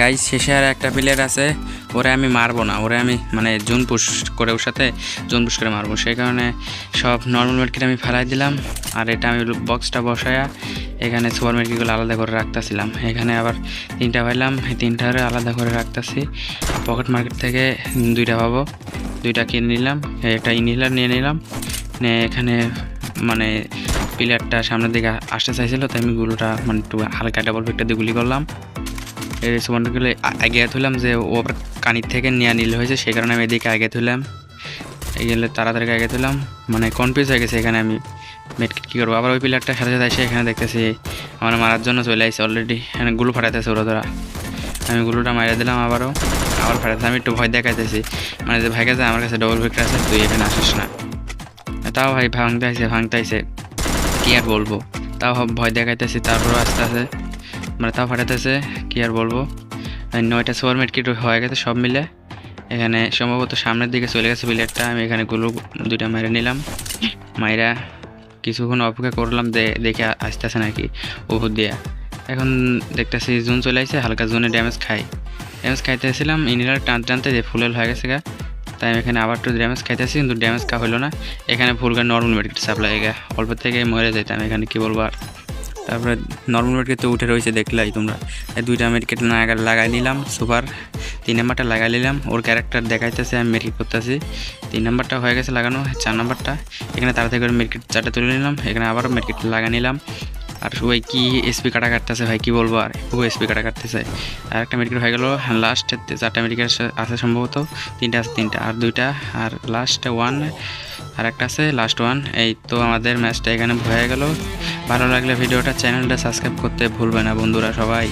Guys শেষে আর একটা player আছে, ওরে আমি মারবো না, ওরে আমি মানে জুন পুশ করে ওর সাথে, জুন পুশ করে মারবো। সেই কারণে সব নর্মাল মেডকিট আমি ফেলাই দিলাম, আর এটা আমি বক্সটা বসায়া এখানে সুপার মেডকিটগুলো আলাদা করে রাখতেছিলাম। এখানে আবার তিনটা পাইলাম, এই তিনটারে আলাদা করে রাখতেছি। পকেট মার্কেট থেকে দুইটা পাবো, দুইটা কিনে নিলাম একটা ইনহেলার নিয়ে নিলাম, নিয়ে এখানে মানে প্লেয়ারটা সামনের দিকে আসতে চাইছিলো, তাই আমি গুলোটা মানে একটু হালকা ডাবল ফেকটা দিয়ে গুলি করলাম। সুপারগুলো আগে তুললাম যে ও আবার কানির থেকে নিয়ে নিলে হয়েছে, সেই কারণে আমি এদিকে আগে তুললাম এগুলো তাড়াতাড়ি আগে তুললাম মানে কনফিউজ হয়ে গেছে এখানে আমি মেটকিট কী করব। আবার ওই প্লেয়ারটার সাথে সাথে এসে এখানে দেখতেছি, আমার মারার জন্য চলে আসছে অলরেডি এখানে গুলো ফাটাইতেছে ওরা ধরা। আমি গুলোটা মারিয়ে দিলাম আবারও, আবার ফাটাতে আমি একটু ভয় দেখাইতেছি। মানে যে ভাই কাছে আমার কাছে ডবল ফেক্টর আছে, তুই এখানে আসিস না। তাও ভাই ভাঙতে আইসে ভাঙতে আইসে কী আর বলব? তাও ভয় দেখাইতেছি, তারপরও আস্তে আস্তে মানে তাও ফাটাতেছে কী আর বলব? নয়টা সুপার মেটকিট হয়ে গেছে সব মিলে। এখানে সম্ভবত সামনের দিকে চলে গেছে প্লেয়ারটা আমি এখানে গুলো দুইটা মেরে নিলাম। মাইরা কিছুক্ষণ অপেক্ষা করলাম দেখে আসতেছে নাকি ওহুদ দিয়া। এখন দেখতেছি জুন চলে আসছে হালকা জুনে ড্যামেজ খাই। ড্যামেজ খাইতেছিলাম, ইনহেলার টানতে টানতে যে ফুলেল হয়ে গেছে গা, তাই আমি এখানে আবার একটু ড্যামেজ খাইতেছি, কিন্তু ড্যামেজ খা হলো না। এখানে ফুলগার নর্মাল মেডিকেট সাপ্লাই গা, অল্প থেকে মরে যেতাম এখানে কি বলব আর? তারপরে নর্মাল মেডিকেট তো উঠে রয়েছে, দেখলাই তোমরা। দুইটা মেডিকেট লাগাই নিলাম, সুপার। তিন নাম্বারটা লাগাই নিলাম, ওর ক্যারেক্টার দেখাইতেছে, আমি মেডিকেট করতেছি। তিন নাম্বারটা হয়ে গেছে লাগানো, চার নাম্বারটা। এখানে তাড়াতাড়ি করে মেডিকেট চারটা তুলে নিলাম, এখানে আবারও মেডিকেট লাগাই নিলাম। আর ওই কি এসপি কাটা কাটতেছে ভাই, কি বলব আর, ও এসপি কাটা কাটতেছে। আর একটা মেডিকেট হয়ে গেল লাস্ট চারটা মেডিকেট আছে সম্ভবত। তিনটা আছে তিনটা, আর দুইটা, আর লাস্ট ওয়ান আর একটা আছে লাস্ট ওয়ান এই তো আমাদের ম্যাচটা এখানে হয়ে গেল। ভালো লাগলে ভিডিওটা চ্যানেলটা সাবস্ক্রাইব করতে ভুলবে না বন্ধুরা সবাই।